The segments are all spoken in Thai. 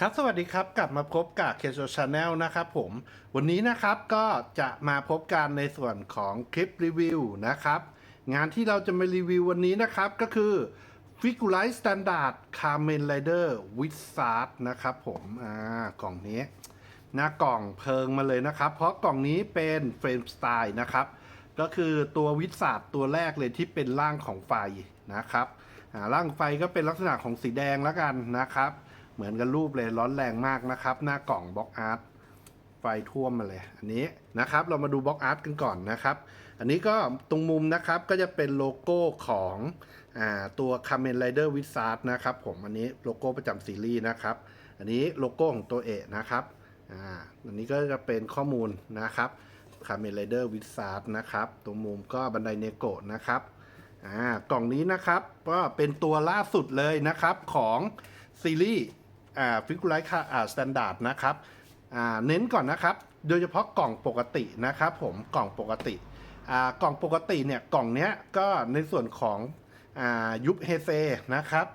ครับ สวัสดีครับ กลับมาพบกับเคโ o ชาแนลนะครับผม วันนี้นะครับก็จะมาพบกันในส่วนของคลิปรีวิวนะครับ งานที่เราจะมารีวิววันนี้นะครับก็คือ f i g u r i z e Standard Kamen Rider Wizard นะครับผมอ่ากล่องนี้ หน้ากล่องเพิงมาเลยนะครับ เพราะกล่องนี้เป็นเฟรมสไตล์นะครับ ก็คือตัววิสาดตัวแรกเลยที่เป็นร่างของไฟนะครับร่างไฟก็เป็นลักษณะของสีแดงแล้วกันนะครับ เหมือนกันรูปเลยร้อนแรงมากนะครับ หน้ากล่องบล็อกอาร์ตไฟท่วมมาเลย อันนี้นะครับเรามาดูบล็อกอาร์ตกันก่อนนะครับ อันนี้ก็ตรงมุมนะครับก็จะเป็นโลโก้ของอ่าตัว Kamen Rider Wizard นะครับผมอันนี้โลโก้ประจำซีรีส์นะครับ อันนี้โลโก้ของตัวเอกนะครับอ่าอันนี้ก็จะเป็นข้อมูลนะครับ Kamen Rider Wizard นะครับตรงมุมก็บันไดเนโกะนะครับอ่ากล่องนี้นะครับก็เป็นตัวล่าสุดเลยนะครับของซีรีส์ ฟิกูไลท์อ่าสแตนดาร์ดนะครับเน้นก่อนนะครับ โดยเฉพาะกล่องปกตินะครับผมกล่องปกติกล่องปกติเนี่ยกล่องเนี้ยก็ในส่วนของอยุคเฮเซนะครับ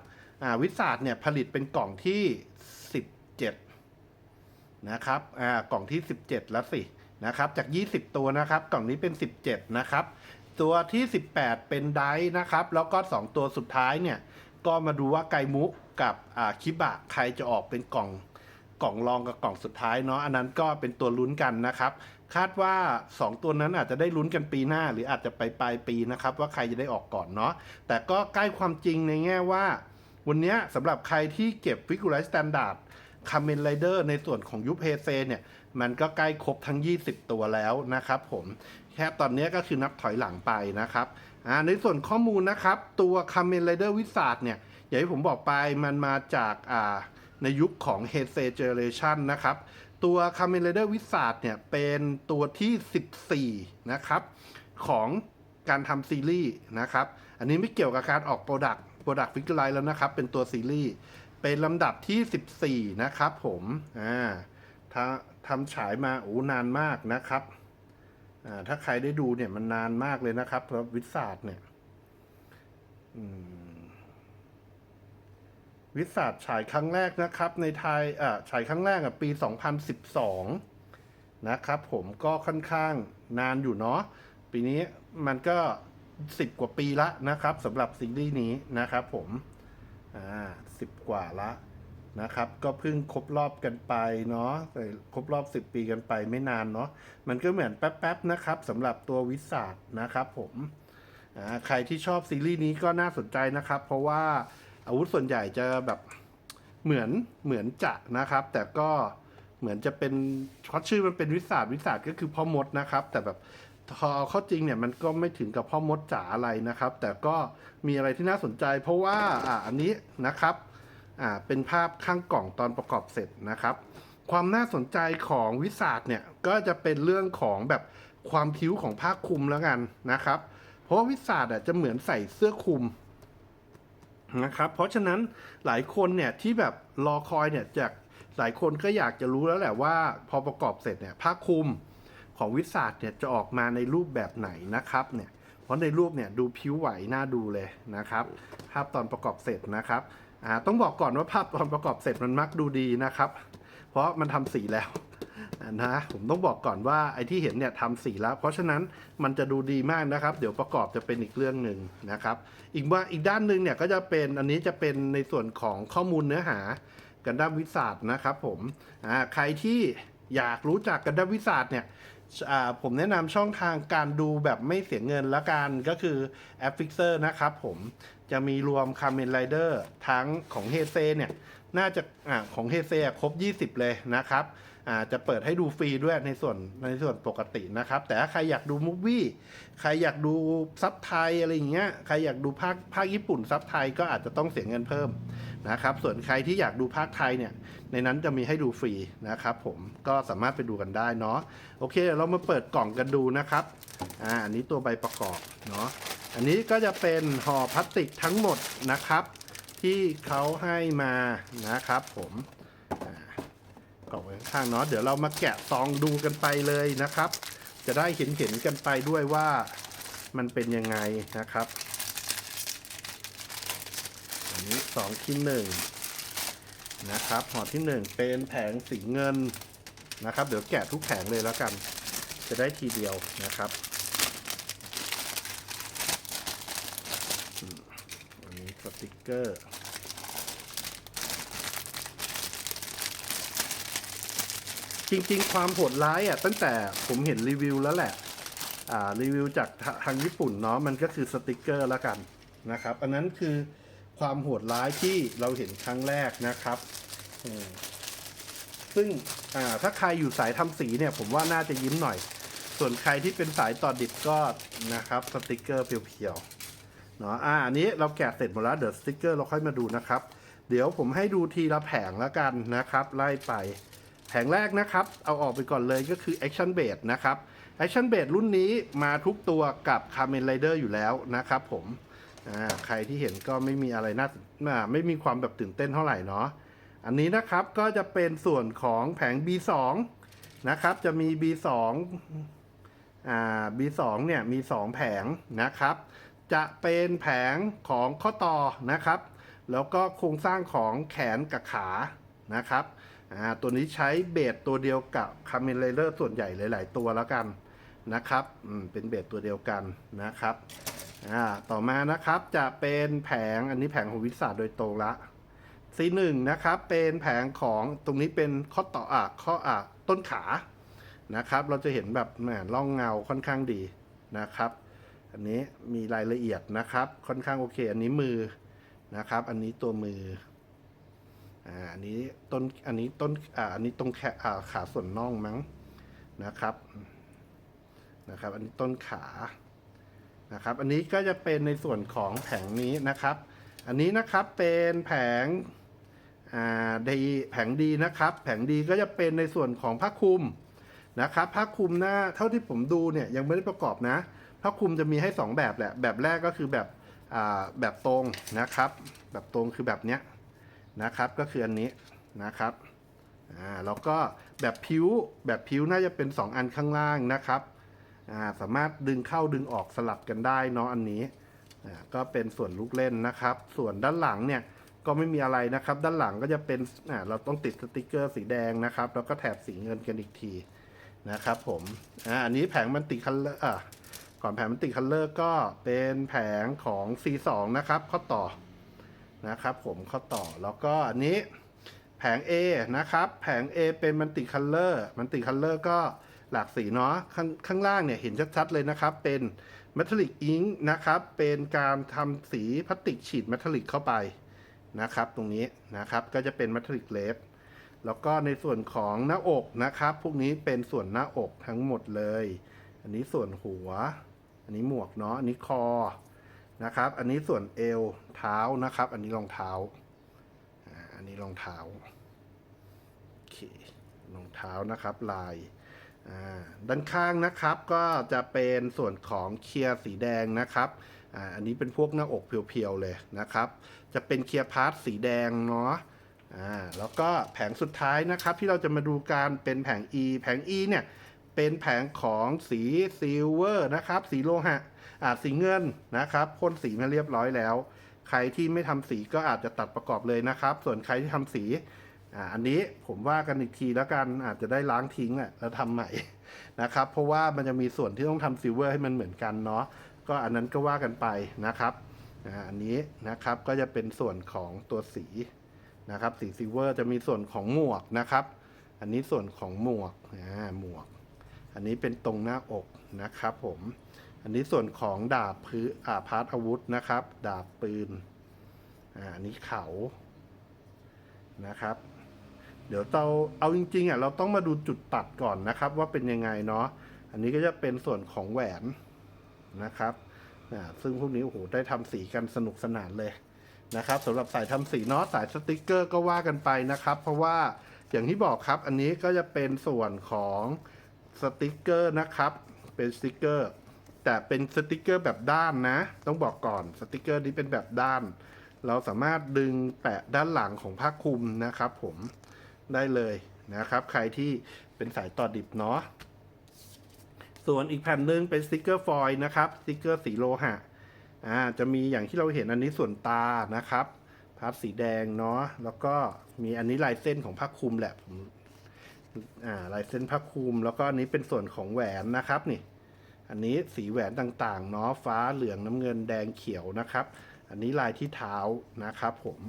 อ่าวิสาดเนี่ยผลิตเป็นกล่องที่ 17 นะครับกล่องที่ 17 แล้วสินะครับจาก 20 ตัวนะครับกล่องนี้เป็น 17 นะครับ ตัวที่ 18 เป็นไดนะครับ แล้วก็ 2 ตัวสุดท้ายเนี่ย ก็มาดูว่าไกมุกับอ่าคิบะใครจะออกเป็นกล่องกล่องรองกับกล่องสุดท้ายเนาะอันนั้นก็เป็นตัวลุ้นกันนะครับ คาดว่า 2 ตัวนั้นอาจจะได้ลุ้นกันปีหน้า หรืออาจจะไปปลายปีนะครับ ว่าใครจะได้ออกก่อนเนาะแต่ก็ใกล้ความจริงในแง่ว่า วันนี้สำหรับใครที่เก็บฟิกูไลท์สแตนดาร์ดคาเมนไรเดอร์ในส่วนของยุเฮเซเนี่ยมันก็ใกล้ครบทั้ง 20 ตัวแล้วนะครับผมแค่ตอนนี้ก็คือนับถอยหลังไปนะครับ อ่าในส่วนข้อมูลนะครับ ตัวคาเมนไรเดอร์วิสาดเนี่ย อย่างที่ผมบอกไปมันมาจากอ่าในยุคของเฮเซเจเนเรชันนะครับ ตัวคาเมนไรเดอร์วิสาดเนี่ย เป็นตัวที่ 14 นะครับ ของการทำซีรีส์นะครับ อันนี้ไม่เกี่ยวกับการออกโปรดักต์โปรดักต์ฟิกซ์ไลท์แล้วนะครับ เป็นตัวซีรีส์เป็นลำดับที่ 14 นะครับผมอ่าทำฉายมาโอ้นานมากนะครับ ถ้าใครได้ดูเนี่ยมันนานมากเลยนะครับสำหรับวิสาดเนี่ยอืมวิสาดฉายครั้งแรกนะครับ ในไทยอ่าฉายครั้งแรกอะปี 2012 นะครับ ผมก็ค่อนข้างนานอยู่เนาะปีนี้มันก็ 10 กว่าปีละนะครับสำหรับซีรีส์นี้นะครับ ผมอ่าสิบกว่าละ นะครับ ก็เพิ่งครบรอบกันไปเนาะแต่ครบรอบ 10 ปีกันไปไม่นานเนาะมันก็เหมือนแป๊บๆนะครับสำหรับตัววิสาดนะครับผมใครที่ชอบซีรีส์นี้ก็น่าสนใจนะครับ เพราะว่าอาวุธส่วนใหญ่จะแบบเหมือนเหมือนจะนะครับ แต่ก็เหมือนจะเป็นช็อตชื่อมันเป็นวิสาดวิสาดก็คือพ่อมดนะครับ แต่แบบพอเข้าจริงเนี่ยมันก็ไม่ถึงกับพ่อมดจ๋าอะไรนะครับ แต่ก็มีอะไรที่น่าสนใจ เพราะว่าอ่าอันนี้นะครับ อ่าเป็นภาพข้างกล่องตอนประกอบเสร็จนะครับ ความน่าสนใจของวิสาดเนี่ยก็จะเป็นเรื่องของแบบความผิวของผ้าคลุมแล้วกันนะครับ เพราะวิสาดอะจะเหมือนใส่เสื้อคลุมนะครับ เพราะฉะนั้นหลายคนเนี่ยที่แบบรอคอยเนี่ยจากหลายคนก็อยากจะรู้แล้วแหละว่า พอประกอบเสร็จเนี่ยผ้าคลุมของวิสาดเนี่ยจะออกมาในรูปแบบไหนนะครับเนี่ยเพราะในรูปเนี่ยดูผิวไหวน่าดูเลยนะครับ ภาพตอนประกอบเสร็จนะครับ อ่าต้องบอกก่อนว่าภาพตอนประกอบเสร็จมันมักดูดีนะครับ เพราะมันทำสีแล้วนะผมต้องบอกก่อนว่าไอ้ที่เห็นเนี่ยทำสีแล้ว เพราะฉะนั้นมันจะดูดีมากนะครับ เดี๋ยวประกอบจะเป็นอีกเรื่องหนึ่งนะครับ อีกว่าอีกด้านหนึ่งเนี่ยก็จะเป็นอันนี้จะเป็นในส่วนของข้อมูลเนื้อหากันดั้มวิสาดนะครับผมอ่าใครที่อยากรู้จักกันดั้มวิสาดเนี่ย ผมแนะนำช่องทางการดูแบบไม่เสียเงินละกันก็คือแอป Fixer นะครับผมจะมีรวม Kamen Rider ทั้งของเฮเซเนี่ย น่าจะอของเฮเซครบ 20 เลยนะครับ อาจะเปิดให้ดูฟรีด้วยในส่วนในส่วนปกตินะครับ แต่ถ้าใครอยากดูมูฟวี่ใครอยากดูซับไทยอะไรอย่างเงี้ยใครอยากดูภาคภาคญี่ปุ่นซับไทยก็อาจจะต้องเสียเงินเพิ่มนะครับ ส่วนใครที่อยากดูภาคไทยเนี่ยในนั้นจะมีให้ดูฟรีนะครับ ผมก็สามารถไปดูกันได้เนาะโอเคเรามาเปิดกล่องกันดูนะครับอ่าอันนี้ตัวใบประกอบเนาะอันนี้ก็จะเป็นห่อพลาสติกทั้งหมดนะครับ ที่เขาให้มานะครับผม กล่องไว้ข้างเนาะเดี๋ยวเรามาแกะซองดูกันไปเลยนะครับ จะได้เห็นเห็นๆกันไปด้วยว่ามันเป็นยังไงนะครับ อันนี้สองที่หนึ่งนะครับห่อที่หนึ่งเป็นแผงสีเงินนะครับ เดี๋ยวแกะทุกแผงเลยแล้วกัน จะได้ทีเดียวนะครับอันนี้สติกเกอร์ จริง ๆ ความโหดร้ายอะตั้งแต่ผมเห็นรีวิวแล้วแหละ อ่ารีวิวจากทาทางญี่ปุ่นเนาะมันก็คือสติกเกอร์ล้วกันนะครับ อันนั้นคือความโหดร้ายที่เราเห็นครั้งแรกนะครับซึ่งอ่าถ้าใครอยู่สายทำสีเนี่ยผมว่าน่าจะยิ้มหน่อย ส่วนใครที่เป็นสายต่อดิบก็นะครับสติกเกอร์เพียวๆเนาะอ่าอันนี้เราแกะเสร็จหมดแล้วเดี๋ยวสติกเกอร์เราค่อยมาดูนะครับ เดี๋ยวผมให้ดูทีละแผงแล้วกันนะครับ ไล่ไป แผงแรกนะครับ เอาออกไปก่อนเลยก็คือ Action b a s e นะครับ Action b a s e รุ่นนี้มาทุกตัวกับ Kamen Rider อยู่แล้วนะครับผมใครที่เห็นก็ไม่มีอะไรน่าอ่าไม่มีความแบบตื่นเต้นเท่าไหร่เนาะอันนี้นะครับก็จะเป็นส่วนของแผง B2 นะครับจะมี B2 อ่า B2 เนี่ยมี 2 แผงนะครับ จะเป็นแผงของข้อต่อนะครับ แล้วก็โครงสร้างของแขนกับขานะครับ อ่าตัวนี้ใช้เบสตัวเดียวกับคาเมน r เลอร์ส่วนใหญ่หลาย ๆ ตัวแล้วกันนะครับอืมเป็นเบสตัวเดียวกันนะครับอ่าต่อมานะครับจะเป็นแผงอันนี้แผงของวิสาโดยตรงละ C1 นะครับเป็นแผงของตรงนี้เป็นข้อต่ออะข้ออะต้นขานะครับ เราจะเห็นแบบแหมร่องเงาค่อนข้างดีนะครับ อันนี้มีรายละเอียดนะครับ ค่อนข้างโอเค อันนี้มือนะครับ อันนี้ตัวมือ อ่าอันนี้ต้นอันนี้ต้นอ่าอันนี้ตรงแขอ่าขาส่วนน่องมั้งนะครับนะครับ อันนี้ต้นขานะครับ อันนี้ก็จะเป็นในส่วนของแผงนี้นะครับ อันนี้นะครับเป็นแผงอ่าดีแผงดีนะครับ แผงดีก็จะเป็นในส่วนของผ้าคลุมนะครับผ้าคลุมหน้าเท่าที่ผมดูเนี่ยยังไม่ได้ประกอบนะผ้าคลุมจะมีให้ 2 แบบแหละแบบแรกก็คือแบบแบบตรงนะครับ แบบตรงคือแบบเนี้ย นะครับก็คืออันนี้นะครับอ่าแล้วก็แบบพิ้วแบบพิ้วน่าจะเป็น 2 อันข้างล่างนะครับอ่าสามารถดึงเข้าดึงออกสลับกันได้เนาะอันนี้อ่าก็เป็นส่วนลูกเล่นนะครับ ส่วนด้านหลังเนี่ยก็ไม่มีอะไรนะครับ ด้านหลังก็จะเป็นอ่าเราต้องติดสติกเกอร์สีแดงนะครับ แล้วก็แถบสีเงินกันอีกทีนะครับผมอ่าอันนี้แผงมันติคัลเลอร์อ่าก่อนแผงมันติคัลเลอร์ก็เป็นแผงของ C2 นะครับข้อต่อ นะครับผมข้อต่อแล้วก็อันนี้แผง A นะครับ แผง A เป็นมันติคัลเลอร์มันติคัลเลอร์ก็หลากสีเนาะข้างข้างล่างเนี่ยเห็นชัดๆเลยนะครับ เป็น m e t a l l i c ink นะครับ เป็นการทำสีพลาสติกฉีด m e t a l l i c เข้าไปนะครับ ตรงนี้นะครับก็จะเป็น m e t a l l i c เลฟแล้วก็ในส่วนของหน้าอกนะครับ พวกนี้เป็นส่วนหน้าอกทั้งหมดเลย อันนี้ส่วนหัว อันนี้หมวกเนาะอันนี้คอ นะครับ อันนี้ส่วนเอวเท้านะครับ อันนี้รองเท้าอันนี้รองเท้าโอเครองเท้านะครับลายอ่าด้านข้างนะครับก็จะเป็นส่วนของเคลียร์สีแดงนะครับอ่าอันนี้เป็นพวกหน้าอกเพียวๆเลยนะครับ จะเป็นเคลียร์พาร์ทสีแดงเนาะอ่าแล้วก็แผงสุดท้ายนะครับที่เราจะมาดูการเป็นแผง E แผง E เนี่ยเป็นแผงของสีซิลเวอร์นะครับ สีโลหะ สีเงินนะครับพ่นสีมาเรียบร้อยแล้ว ใครที่ไม่ทำสีก็อาจจะตัดประกอบเลยนะครับ ส่วนใครที่ทำสีอันนี้ผมว่ากันอีกทีแล้วกันอาจจะได้ล้างทิ้งแหละแล้วทำใหม่นะครับ เพราะว่ามันจะมีส่วนที่ต้องทำซิลเวอร์ให้มันเหมือนกันเนาะก็อันนั้นก็ว่ากันไปนะครับอันนี้นะครับก็จะเป็นส่วนของตัวสีนะครับสีซิลเวอร์จะมีส่วนของหมวกนะครับ อันนี้ส่วนของหมวกหมวก อันนี้เป็นตรงหน้าอกนะครับผม อันนี้ส่วนของดาบพื้นอ่าพาร์ทอาวุธนะครับ ดาบปืนอ่าอันนี้เขานะครับ เดี๋ยวเราเอาจริงๆอะเราต้องมาดูจุดตัดก่อนนะครับ ว่าเป็นยังไงเนาะอันนี้ก็จะเป็นส่วนของแหวนนะครับอ่าซึ่งพวกนี้โอ้โหได้ทำสีกันสนุกสนานเลยนะครับสำหรับสายทำสีเนาะสายสติกเกอร์ก็ว่ากันไปนะครับ เพราะว่าอย่างที่บอกครับ อันนี้ก็จะเป็นส่วนของสติกเกอร์นะครับ เป็นสติกเกอร์ แต่เป็นสติกเกอร์แบบด้านนะ ต้องบอกก่อนสติกเกอร์นี้เป็นแบบด้าน เราสามารถดึงแปะด้านหลังของผ้าคลุมนะครับ ผมได้เลยนะครับ ใครที่เป็นสายต่อดิบเนาะส่วนอีกแผ่นหนึ่งเป็นสติกเกอร์ฟอยล์นะครับสติกเกอร์สีโลหะอ่าจะมีอย่างที่เราเห็นอันนี้ส่วนตานะครับพพาร์ทสีแดงเนาะแล้วก็มีอันนี้ลายเส้นของผ้าคลุมแหละผมอ่าลายเส้นผ้าคลุม แล้วก็อันนี้เป็นส่วนของแหวนนะครับนี่ อันนี้สีแหวนต่างๆเนาะฟ้าเหลืองน้ำเงินแดงเขียวนะครับ อันนี้ลายที่เท้านะครับผม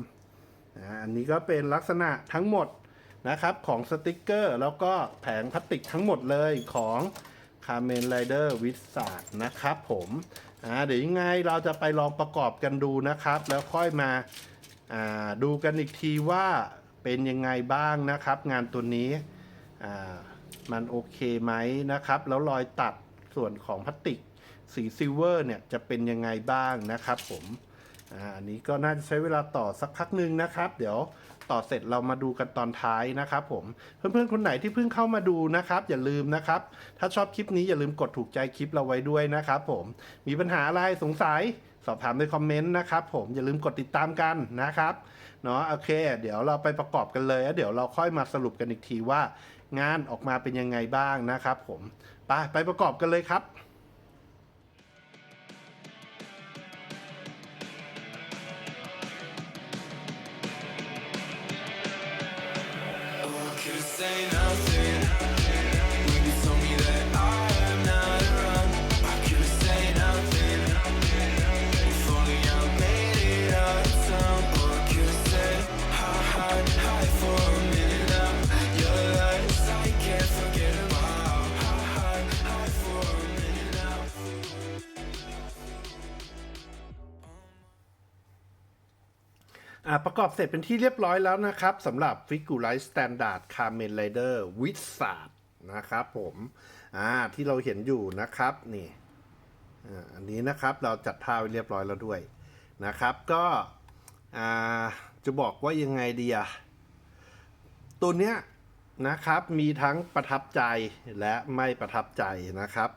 อ่าอันนี้ก็เป็นลักษณะทั้งหมดนะครับของสติกเกอร์ แล้วก็แผงพลาสติกทั้งหมดเลยของคา m เมนไรเดอร์วิสาดนะครับผมอ่าเดี๋ยวยังไงเราจะไปลองประกอบกันดูนะครับ แล้วค่อยมาอ่าดูกันอีกทีว่าเป็นยังไงบ้างนะครับ งานตัวนี้อ่ามันโอเคไหมนะครับ แล้วรอยตัด ส่วนของพลาสติกสีซิลเวอร์เนี่ยจะเป็นยังไงบ้างนะครับผมอ่าอันนี้ก็น่าจะใช้เวลาต่อสักพักหนึ่งนะครับ เดี๋ยวต่อเสร็จเรามาดูกันตอนท้ายนะครับผมเพื่อนๆคนไหนที่เพิ่งเข้ามาดูนะครับ อย่าลืมนะครับ ถ้าชอบคลิปนี้อย่าลืมกดถูกใจคลิปเราไว้ด้วยนะครับผมมีปัญหาอะไรสงสัยสอบถามในคอมเมนต์นะครับผมอย่าลืมกดติดตามกันนะครับเนาะโอเค เดี๋ยวเราไปประกอบกันเลย เดี๋ยวเราค่อยมาสรุปกันอีกทีว่า งานออกมาเป็นยังไงบ้างนะครับผมไปไปประกอบกันเลยครับ say nothing ประกอบเสร็จเป็นที่เรียบร้อยแล้วนะครับสำหรับ f i g u r i z e Standard Kamen Rider w i z a r d นะครับผมอ่าที่เราเห็นอยู่นะครับนี่อันนี้นะครับเราจัดท่าไว้เรียบร้อยแล้วด้วยนะครับก็อ่าจะบอกว่ายังไงดีอะตัวเนี้ยนะครับมีทั้งประทับใจและไม่ประทับใจนะครับ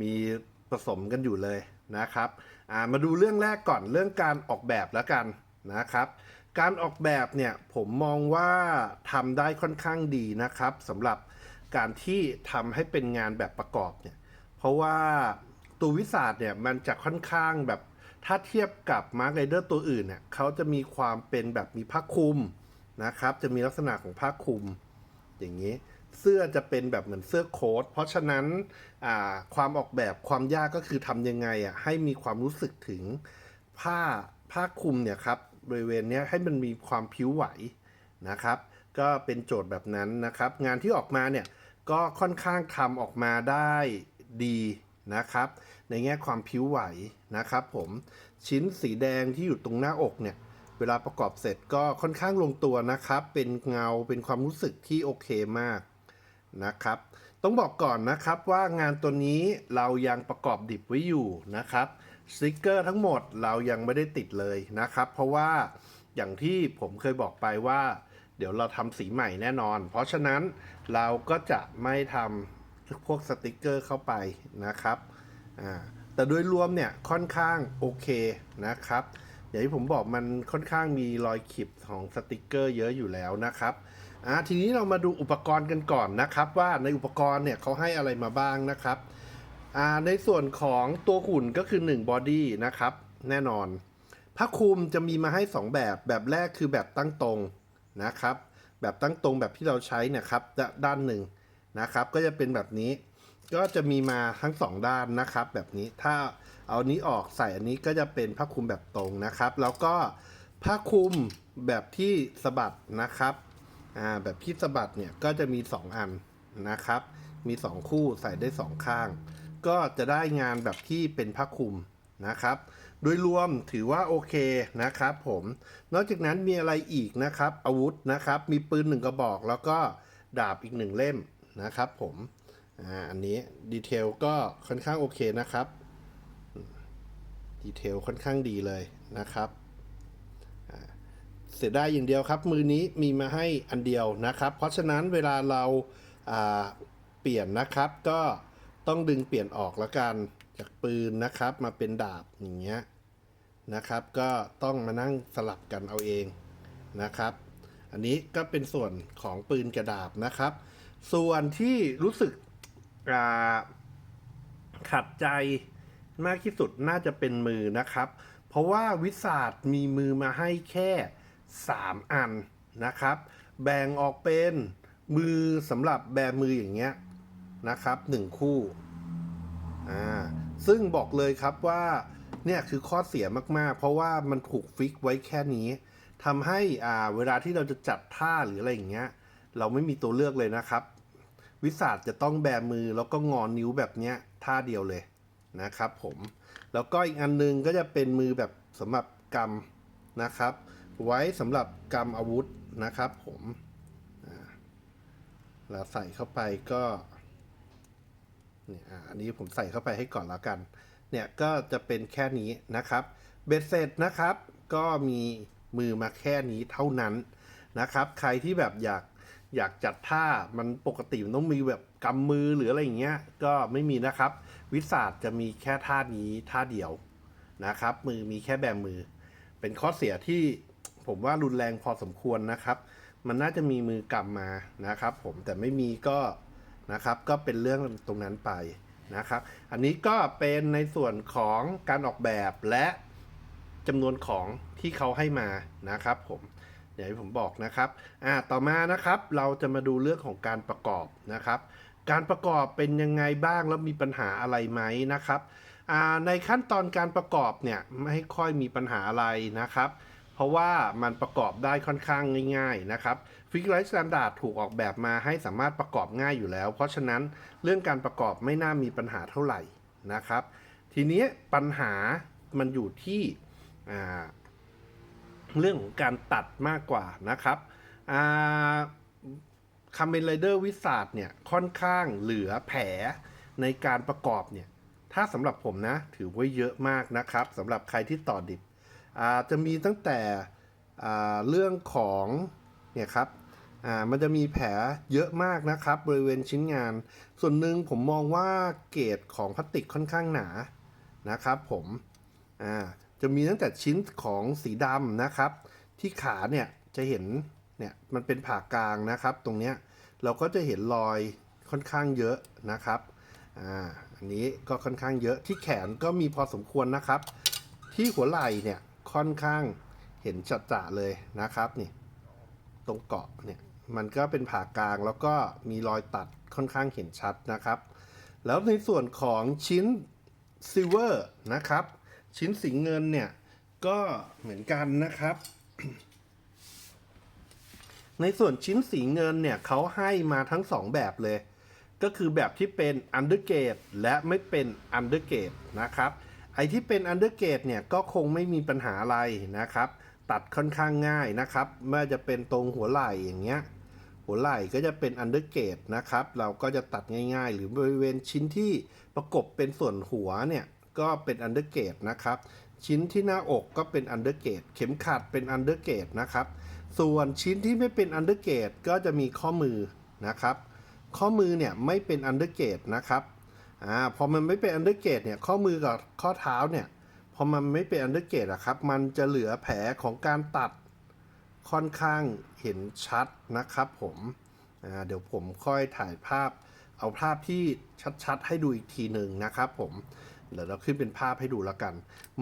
มีผสมกันอยู่เลยนะครับอ่ามาดูเรื่องแรกก่อนเรื่องการออกแบบแล้วกัน นะครับ การออกแบบเนี่ยผมมองว่าทำได้ค่อนข้างดีนะครับสำหรับการที่ทำให้เป็นงานแบบประกอบเนี่ยเพราะว่าตัววิสาดเนี่ยมันจะค่อนข้างแบบถ้าเทียบกับมาร์กไรเดอร์ตัวอื่นเนี่ยเขาจะมีความเป็นแบบมีผ้าคลุมนะครับ จะมีลักษณะของผ้าคลุม อย่างนี้ เสื้อจะเป็นแบบเหมือนเสื้อโค้ทเพราะฉะนั้นความออกแบบความยากก็คือทำยังไงอะให้มีความรู้สึกถึงผ้าผ้าคลุมเนี่ยครับ บริเวณนี้ให้มันมีความผิวไหวนะครับ ก็เป็นโจทย์แบบนั้นนะครับ งานที่ออกมาเนี่ยก็ค่อนข้างทำออกมาได้ดีนะครับ ในแง่ความผิวไหวนะครับผมชิ้นสีแดงที่อยู่ตรงหน้าอกเนี่ย เวลาประกอบเสร็จก็ค่อนข้างลงตัวนะครับ เป็นเงาเป็นความรู้สึกที่โอเคมากนะครับ ต้องบอกก่อนนะครับว่างานตัวนี้เรายังประกอบดิบไว้อยู่นะครับ สติกเกอร์ทั้งหมดเรายังไม่ได้ติดเลยนะครับ เพราะว่าอย่างที่ผมเคยบอกไปว่า เดี๋ยวเราทำสีใหม่แน่นอน เพราะฉะนั้นเราก็จะไม่ทำพวกสติกเกอร์เข้าไปนะครับแต่โดยรวมเนี่ยค่อนข้างโอเคนะครับอย่างที่ผมบอกมันค่อนข้างมีรอยขีดของสติกเกอร์เยอะอยู่แล้วนะครับอ่าทีนี้เรามาดูอุปกรณ์กันก่อนนะครับ ว่าในอุปกรณ์เนี่ยเขาให้อะไรมาบ้างนะครับ ในส่วนของตัวหุ่นก็คือ1บอดี้นะครับ แน่นอนผ้าคลุมจะมีมาให้ 2 แบบแบบแรกคือแบบตั้งตรงนะครับ แบบตั้งตรงแบบที่เราใช้นี่ยครับด้านหนึ่งนะครับ ก็จะเป็นแบบนี้ ก็จะมีมาทั้งสองด้านนะครับ แบบนี้ถ้าเอานี้ออกใส่อันนี้ก็จะเป็นผ้าคลุมแบบตรงนะครับ แล้วก็ผ้าคลุมแบบที่สะบัดนะครับอ่าแบบที่สะบัดเนี่ยก็จะมี 2 อันนะครับ มี 2 คู่ใส่ได้ 2 ข้าง ก็จะได้งานแบบที่เป็นผ้าคลุมนะครับ โดยรวมถือว่าโอเคนะครับผม นอกจากนั้นมีอะไรอีกนะครับ อาวุธนะครับ มีปืนหนึ่งกระบอก แล้วก็ดาบอีกหนึ่งเล่มนะครับผมอ่าอันนี้ดีเทลก็ค่อนข้างโอเคนะครับ ดีเทลค่อนข้างดีเลยนะครับ เสียดายอย่างเดียวครับ มือนี้มีมาให้อันเดียวนะครับ เพราะฉะนั้นเวลาเราเปลี่ยนนะครับก็ ต้องดึงเปลี่ยนออกแล้วกันจากปืนนะครับมาเป็นดาบอย่างเงี้ยนะครับ ก็ต้องมานั่งสลับกันเอาเองนะครับ อันนี้ก็เป็นส่วนของปืนกระดาบนะครับ ส่วนที่รู้สึกขัดใจมากที่สุดน่าจะเป็นมือนะครับ เพราะว่าวิสาดมีมือมาให้แค่ 3 อันนะครับ แบ่งออกเป็นมือสำหรับแบมืออย่างเงี้ย นะครับ 1 คู่อ่าซึ่งบอกเลยครับว่าเนี่ยคือข้อเสียมากๆ เพราะว่ามันถูกฟิกไว้แค่นี้ทำให้อ่าเวลาที่เราจะจัดท่าหรืออะไรอย่างเงี้ย เราไม่มีตัวเลือกเลยนะครับ วิสาดจะต้องแบมือแล้วก็งอนนิ้วแบบเนี้ยท่าเดียวเลยนะครับผมแล้วก็อีกอันนึงก็จะเป็นมือแบบสำหรับกำนะครับ ไว้สำหรับกำอาวุธนะครับผมอ่าใส่เข้าไปก็ เนี่ยอันนี้ผมใส่เข้าไปให้ก่อนแล้วกัน เนี่ยก็จะเป็นแค่นี้นะครับ เบ็ดเสร็จนะครับ ก็มีมือมาแค่นี้เท่านั้นนะครับ ใครที่แบบอยากอยากจัดท่ามันปกติมันต้องมีแบบกำมือหรืออะไรอย่างเงี้ย ก็ไม่มีนะครับ วิสาดจะมีแค่ท่านี้ท่าเดียวนะครับ มือมีแค่แบมือ เป็นข้อเสียที่ผมว่ารุนแรงพอสมควรนะครับ มันน่าจะมีมือกำมานะครับ ผมแต่ไม่มีก็ นะครับ ก็เป็นเรื่องตรงนั้นไปนะครับ อันนี้ก็เป็นในส่วนของการออกแบบและจำนวนของที่เขาให้มานะครับ ผมอย่างที่ผมบอกนะครับ อ่า ต่อมานะครับ เราจะมาดูเรื่องของการประกอบนะครับ การประกอบเป็นยังไงบ้างแล้วมีปัญหาอะไรไหมนะครับ อ่า ในขั้นตอนการประกอบเนี่ยไม่ค่อยมีปัญหาอะไรนะครับ ราะว่ามันประกอบได้ค่อนข้างง่ายๆนะครับฟิกไลท์สแตนดาร์ดถูกออกแบบมาให้สามารถประกอบง่ายอยู่แล้ว เพราะฉะนั้นเรื่องการประกอบไม่น่ามีปัญหาเท่าไหร่นะครับ ทีนี้ปัญหามันอยู่ที่เรื่องของการตัดมากกว่านะครับคาเมนไรเดอร์วิสาดเนี่ยค่อนข้างเหลือแผลในการประกอบเนี่ยถ้าสำหรับผมนะถือว่าเยอะมากนะครับสำหรับใครที่ต่อดิบ จะมีตั้งแต่เรื่องของเนี่ยครับมันจะมีแผลเยอะมากนะครับ บริเวณชิ้นงาน ส่วนหนึ่งผมมองว่าเกรดของพลาสติกค่อนข้างหนานะครับ ผมจะมีตั้งแต่ชิ้นของสีดำนะครับ ที่ขาเนี่ยจะเห็นเนี่ยมันเป็นผ่ากลางนะครับ ตรงเนี้ยเราก็จะเห็นรอยค่อนข้างเยอะนะครับอ่าอันนี้ก็ค่อนข้างเยอะที่แขนก็มีพอสมควรนะครับ ที่หัวไหล่เนี่ย ค่อนข้างเห็นจัดจะเลยนะครับนี่ตรงเกาะเนี่ยมันก็เป็นผ่ากลางแล้วก็มีรอยตัดค่อนข้างเห็นชัดนะครับ แล้วในส่วนของชิ้นซิลเวอร์นะครับ ชิ้นสีเงินเนี่ย ก็เหมือนกันนะครับ ในส่วนชิ้นสีเงินเนี่ยเขาให้มาทั้งสองแบบเลย ก็คือแบบที่เป็นอันเดอร์เกตและไม่เป็นอันเดอร์เกตนะครับ ไอที่เป็นอันเดอร์เกตเนี่ยก็คงไม่มีปัญหาอะไรนะครับ ตัดค่อนข้างง่ายนะครับไม่ว่าจะเป็นตรงหัวไหล่อย่างเงี้ย หัวไหล่ก็จะเป็นอันเดอร์เกตนะครับ เราก็จะตัดง่ายๆ หรือบริเวณชิ้นที่ประกบเป็นส่วนหัวเนี่ยก็เป็นอันเดอร์เกตนะครับ ชิ้นที่หน้าอกก็เป็นอันเดอร์เกตเข็มขัดเป็นอันเดอร์เกตนะครับ ส่วนชิ้นที่ไม่เป็นอันเดอร์เกตก็จะมีข้อมือนะครับ ข้อมือเนี่ยไม่เป็นอันเดอร์เกตนะครับ อ่าพอมันไม่เป็นอันเดอร์เกตเนี่ยข้อมือกับข้อเท้าเนี่ยพอมันไม่เป็นอันเดอร์เกตอะครับ มันจะเหลือแผลของการตัดค่อนข้างเห็นชัดนะครับผมอ่าเดี๋ยวผมค่อยถ่ายภาพ เอาภาพที่ชัดๆ ให้ดูอีกทีหนึ่งนะครับผมเดี๋ยวเราขึ้นเป็นภาพให้ดูแล้วกัน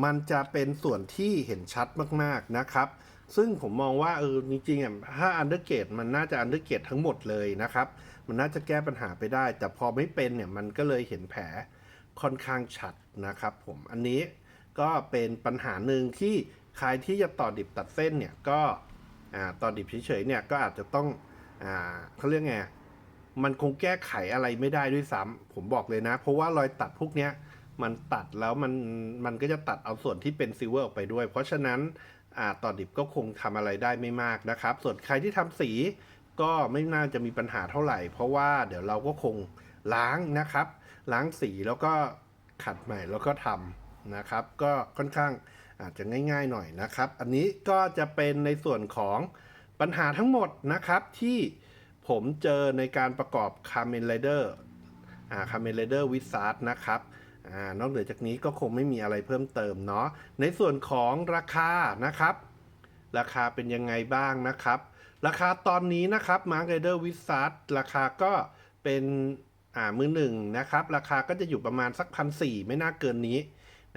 มันจะเป็นส่วนที่เห็นชัดมากๆนะครับ ซึ่งผมมองว่าเออจริงๆอะถ้าอันเดอร์เกตมันน่าจะอันเดอร์เกตทั้งหมดเลยนะครับ มันน่าจะแก้ปัญหาไปได้ แต่พอไม่เป็นเนี่ยมันก็เลยเห็นแผลค่อนข้างชัดนะครับผมอันนี้ก็เป็นปัญหาหนึ่งที่ใครที่จะต่อดิบตัดเส้นเนี่ยก็อ่าต่อดิบเฉยๆเนี่ยก็อาจจะต้องอ่าเขาเรียกไงมันคงแก้ไขอะไรไม่ได้ด้วยซ้ำผมบอกเลยนะ เพราะว่ารอยตัดพวกเนี้ยมันตัดแล้วมันมันก็จะตัดเอาส่วนที่เป็นซิลเวอร์ออกไปด้วย เพราะฉะนั้น ต่อดิบก็คงทำอะไรได้ไม่มากนะครับ ส่วนใครที่ทำสีก็ไม่น่าจะมีปัญหาเท่าไหร่ เพราะว่าเดี๋ยวเราก็คงล้างนะครับ ล้างสีแล้วก็ขัดใหม่แล้วก็ทำนะครับ ก็ค่อนข้างอาจจะง่าย ๆหน่อยนะครับ อันนี้ก็จะเป็นในส่วนของปัญหาทั้งหมดนะครับที่ผมเจอในการประกอบ c a m e n Rider อ่า c a m e n Rider w i z a r d นะครับ อนอกเหนือจากนี้ก็คงไม่มีอะไรเพิ่มเติมเนาะ ในส่วนของราคานะครับ ราคาเป็นยังไงบ้างนะครับ ราคาตอนนี้นะครับ Mark Rider w i z a r d ราคาก็เป็นอ่ามือหนึ่งนะครับ ราคาก็จะอยู่ประมาณสักพันสี่ไม่น่าเกินนี้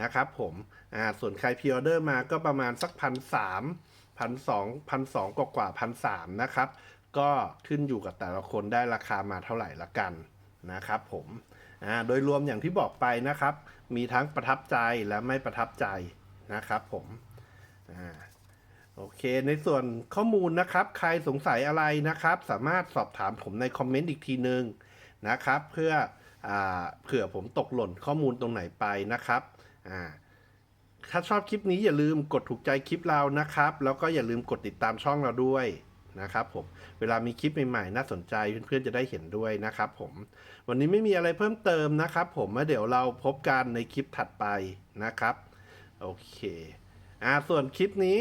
นะครับผมอ่าส่วนใครพิออเดอร์มาก็ประมาณสักพันสามพันสองพันสองกว่ากว่าพันสามนะครับ ก็ขึ้นอยู่กับแต่ละคนได้ราคามาเท่าไหร่ละกันนะครับผม อ่าโดยรวมอย่างที่บอกไปนะครับ มีทั้งประทับใจและไม่ประทับใจนะครับผมอ่าโอเค ในส่วนข้อมูลนะครับ ใครสงสัยอะไรนะครับ สามารถสอบถามผมในคอมเมนต์อีกทีนึงนะครับ เพื่ออเผื่อผมตกหล่นข้อมูลตรงไหนไปนะครับถ้าชอบคลิปนี้อย่าลืมกดถูกใจคลิปเรานะครับ แล้วก็อย่าลืมกดติดตามช่องเราด้วย นะครับผมเวลามีคลิปใหม่ๆ น่าสนใจเพื่อนๆจะได้เห็นด้วยนะครับผมวันนี้ไม่มีอะไรเพิ่มเติมนะครับ ผมเดี๋ยวเราพบกันในคลิปถัดไปนะครับโอเคอ่าส่วนคลิปนี้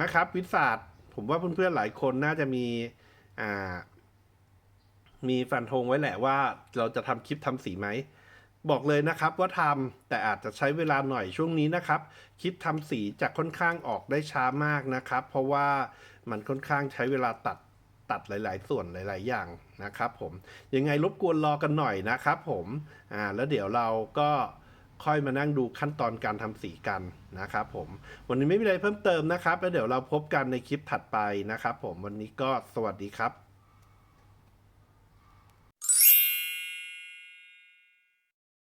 นะครับ วิสาสตร์ผมว่าเพื่อนๆหลายคนน่าจะมีอ่ามีฟันธงไว้แหละว่าเราจะทำคลิปทำสีไหม บอกเลยนะครับว่าทำแต่อาจจะใช้เวลาหน่อยช่วงนี้นะครับคลิปทำสีจะค่อนข้างออกได้ช้ามากนะครับ เพราะว่ามันค่อนข้างใช้เวลาตัดตัดหลาย ๆ ส่วนหลาย ๆ อย่างนะครับผมยังไงรบกวนรอกันหน่อยนะครับผมอ่าแล้วเดี๋ยวเราก็ค่อยมานั่งดูขั้นตอนการทำสีกันนะครับผมวันนี้ไม่มีอะไรเพิ่มเติมนะครับ แล้วเดี๋ยวเราพบกันในคลิปถัดไปนะครับผมวันนี้ก็สวัสดีครับ